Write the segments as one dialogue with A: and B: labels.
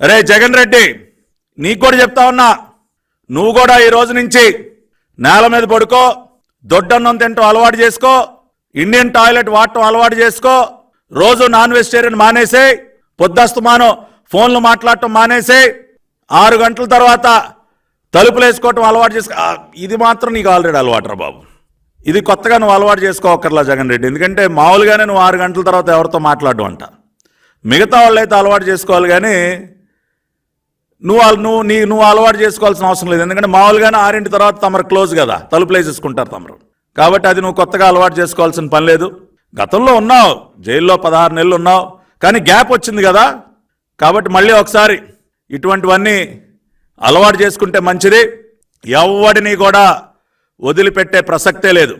A: అరే జగన్ రెడ్డి నీకు కూడా చెప్తా ఉన్నా. నువ్వు కూడా ఈ రోజు నుంచి నేల మీద పడుకో దొడ్డన్నం తింటూ అలవాటు చేసుకో ఇండియన్ టాయిలెట్ వాడటం అలవాటు చేసుకో రోజు నాన్ వెజిటేరియన్ మానేసే పొద్దస్తమానం ఫోన్లు మాట్లాడటం మానేసే ఆరు గంటల తర్వాత తలుపులు వేసుకోవటం అలవాటు చేసుకో. ఇది మాత్రం నీకు ఆల్రెడీ అలవాటు రా బాబు. ఇది కొత్తగా నువ్వు అలవాటు చేసుకోకర్లా జగన్ రెడ్డి. ఎందుకంటే మామూలుగానే నువ్వు ఆరు గంటల తర్వాత ఎవరితో మాట్లాడడం అంట. మిగతా వాళ్ళు అయితే అలవాటు చేసుకోవాలి కానీ నువ్వు వాళ్ళు నువ్వు నీ నువ్వు అలవాటు చేసుకోవాల్సిన అవసరం లేదు. ఎందుకంటే మామూలుగానే ఆరింటి తర్వాత తమరు క్లోజ్ కదా. తలుపులు వేసేసుకుంటారు తమరు. కాబట్టి అది నువ్వు కొత్తగా అలవాటు చేసుకోవాల్సిన పని లేదు. గతంలో ఉన్నావు. జైల్లో పదహారు నెలలు ఉన్నావు. కానీ గ్యాప్ వచ్చింది కదా. కాబట్టి మళ్ళీ ఒకసారి ఇటువంటివన్నీ అలవాటు చేసుకుంటే మంచిది. ఎవడిని కూడా వదిలిపెట్టే ప్రసక్తే లేదు.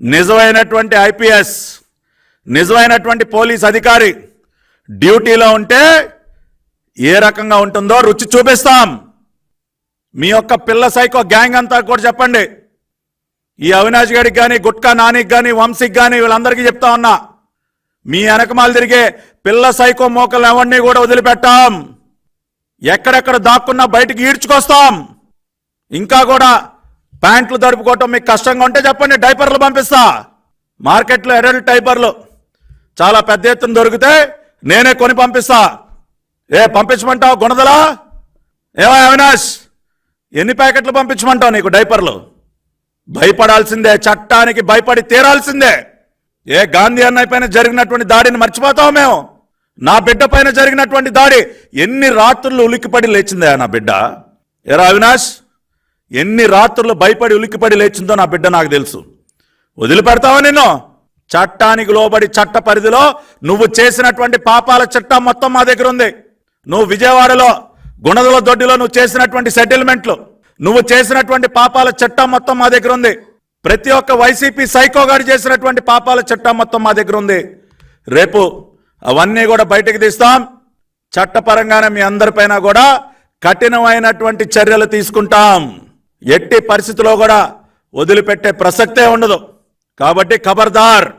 A: నిజమైనటువంటి ఐపీఎస్ నిజమైనటువంటి పోలీస్ అధికారి డ్యూటీలో ఉంటే ఏ రకంగా ఉంటుందో రుచి చూపిస్తాం. మీ యొక్క పిల్ల సైకో గ్యాంగ్ అంతా కూడా చెప్పండి. ఈ అవినాష్ గడికి కానీ గుట్కా నానికి కానీ వంశీకి కానీ వీళ్ళందరికీ చెప్తా ఉన్నా. మీ వెనకమాలు తిరిగే పిల్ల సైకో మోకలు ఎవరిని కూడా వదిలిపెట్టాం. ఎక్కడెక్కడ దాక్కున్నా బయటికి ఈడ్చుకొస్తాం. ఇంకా కూడా ప్యాంట్లు దడుపుకోవటం మీకు కష్టంగా ఉంటే చెప్పండి డైపర్లు పంపిస్తా. మార్కెట్లో ఎడల్ట్ డైపర్లు చాలా పెద్ద ఎత్తున దొరికితే నేనే కొని పంపిస్తా. ఏ పంపించమంటావు గుణదలా ఏమో అవినాష్ ఎన్ని ప్యాకెట్లు పంపించమంటావు నీకు డైపర్లు? భయపడాల్సిందే చట్టానికి భయపడి తీరాల్సిందే. ఏ గాంధీ అన్నయ్య పైన జరిగినటువంటి దాడిని మర్చిపోతావు మేము? నా బిడ్డ పైన జరిగినటువంటి దాడి ఎన్ని రాత్రులు ఉలిక్కిపడి లేచిందే నా బిడ్డ? ఎరా అవినాష్ ఎన్ని రాత్రులు భయపడి ఉలిక్కిపడి లేచిందో నా బిడ్డ నాకు తెలుసు. వదిలిపెడతావా నిన్ను? చట్టానికి లోబడి చట్ట పరిధిలో నువ్వు చేసినటువంటి పాపాల చట్టం మొత్తం మా దగ్గర ఉంది. నువ్వు విజయవాడలో గుణదల దొడ్డిలో నువ్వు చేసినటువంటి సెటిల్మెంట్లు నువ్వు చేసినటువంటి పాపాల చట్టం మొత్తం మా దగ్గర ఉంది. ప్రతి ఒక్క వైసీపీ సైకోగాడు చేసినటువంటి పాపాల చట్టం మొత్తం మా దగ్గర ఉంది. రేపు అవన్నీ కూడా బయటకు తీస్తాం. చట్టపరంగానే మీ అందరిపైన కూడా కఠినమైనటువంటి చర్యలు తీసుకుంటాం. ఎట్టి పరిస్థితిలో కూడా వదిలిపెట్టే ప్రసక్తే ఉండదు. కాబట్టి ఖబర్దార్.